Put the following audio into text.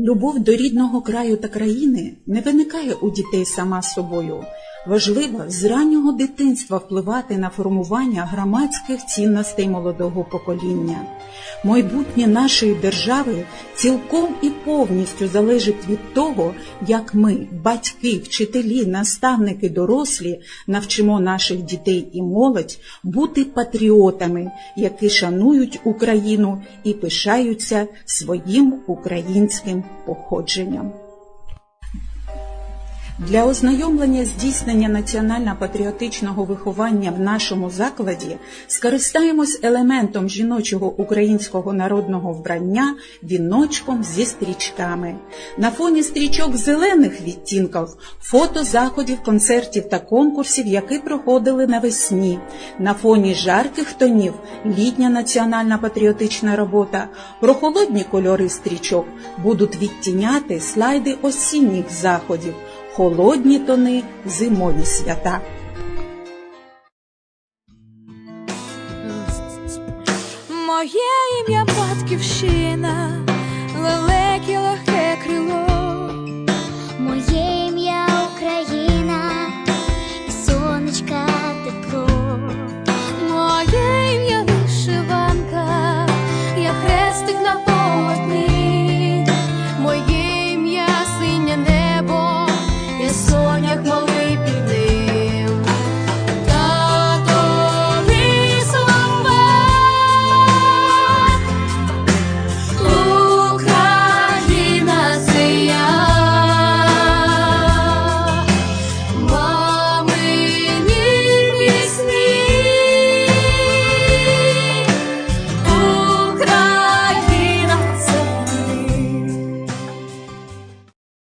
Любов до рідного краю та країни не виникає у дітей сама собою. Важливо з раннього дитинства впливати на формування громадських цінностей молодого покоління. Майбутнє нашої держави цілком і повністю залежить від того, як ми, батьки, вчителі, наставники, дорослі, навчимо наших дітей і молодь бути патріотами, які шанують Україну і пишаються своїм українським походженням. Для ознайомлення здійснення національно-патріотичного виховання в нашому закладі скористаємось елементом жіночого українського народного вбрання віночком зі стрічками. На фоні стрічок зелених відтінків фото заходів, концертів та конкурсів, які проходили навесні. На фоні жарких тонів літня національна патріотична робота. Прохолодні кольори стрічок будуть відтіняти слайди осінніх заходів холодні тони зимові свята. Моє ім'я батьківщина,